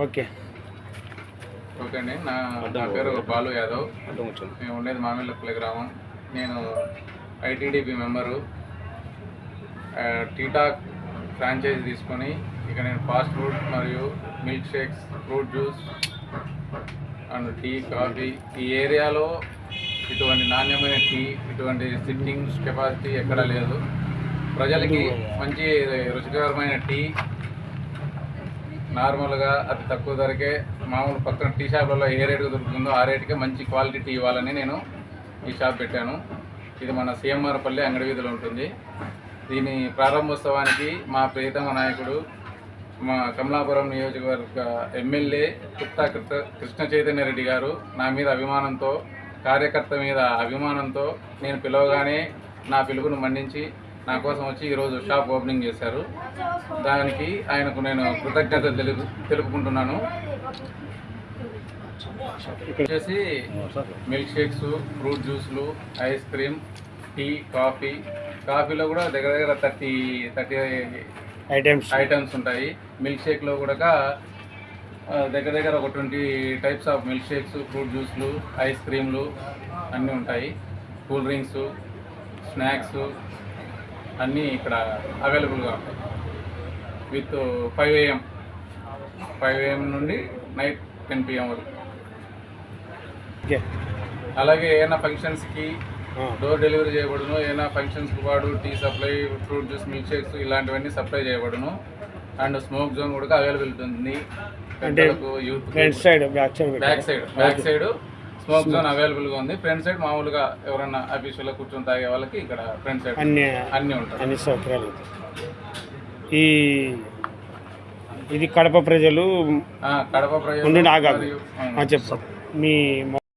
Okay. Okay అండి. నా నా పేరు బాలు యాదవ్. మేము ఉండేది మామిళ్ళపల్లి గ్రామం. నేను ఐటీడీపీ మెంబరు. టీటాక్ ఫ్రాంచైజీ తీసుకొని ఇక నేను ఫాస్ట్ ఫుడ్ మరియు milk shakes fruit juice and tea coffee ఈ ఏరియాలో ఇటువంటి నాణ్యమైన టీ ఇటువంటి సిట్టింగ్ కెపాసిటీ ఎక్కడా లేదు. ప్రజలకి మంచి రుచికరమైన టీ నార్మల్గా అతి తక్కువ ధరకే మామూలు పక్కన టీ షాప్లలో ఏ రేటుకి దొరుకుతుందో ఆ రేటుకే మంచి క్వాలిటీ టీ ఇవ్వాలని నేను ఈ షాప్ పెట్టాను. ఇది మన సీఎంఆర్పల్లి అంగడి వీధిలో ఉంటుంది. దీని ప్రారంభోత్సవానికి మా ప్రియతమ నాయకుడు మా కమలాపురం నియోజకవర్గ ఎమ్మెల్యే కుత్త కృష్ణ కృష్ణ చైతన్య రెడ్డి గారు నా మీద అభిమానంతో కార్యకర్త మీద అభిమానంతో నేను పిలవగానే నా పిలుపును మన్నించి నా కోసం వచ్చి ఈరోజు షాప్ ఓపెనింగ్ చేశారు. దానికి ఆయనకు నేను కృతజ్ఞతలు తెలుపు తెలుపుకుంటున్నాను. వచ్చేసి మిల్క్ షేక్స్ ఫ్రూట్ జ్యూస్లు ఐస్ క్రీమ్ టీ కాఫీ కాఫీలో కూడా దగ్గర దగ్గర థర్టీ థర్టీ ఐటమ్స్ ఐటమ్స్ ఉంటాయి. మిల్క్ షేక్లో కూడా దగ్గర దగ్గర ఒక twenty types of milk shakes fruit జ్యూస్లు ఐస్ క్రీమ్లు అన్నీ ఉంటాయి. కూల్ డ్రింక్స్ స్నాక్స్ అన్నీ ఇక్కడ అవైలబుల్గా ఉంటాయి. With five AM. Five AM నుండి నైట్ టెన్ పిఎం వరకు. అలాగే ఏమైనా ఫంక్షన్స్కి డోర్ డెలివరీ చేయబడును ఏమైనా ఫంక్షన్స్కి వాడు tea supply fruit juice milk shakes ఇలాంటివన్నీ సప్లై చేయబడును. అండ్ స్మోక్ జోన్ కూడా అవైలబుల్ ఉంది. Youth back side back side back side smoke zone అవైలబుల్గా ఉంది. ఫ్రంట్ సైడ్ మామూలుగా ఎవరన్నా ఆఫీసులో కూర్చొని తాగే వాళ్ళకి ఇక్కడ ఫ్రంట్ సైడ్ అన్ని అన్నీ ఉంటాయి. అన్ని సౌకర్యాలు. ఈ ఇది కడప ప్రజలు కడప ప్రజలు చెప్పు. మీ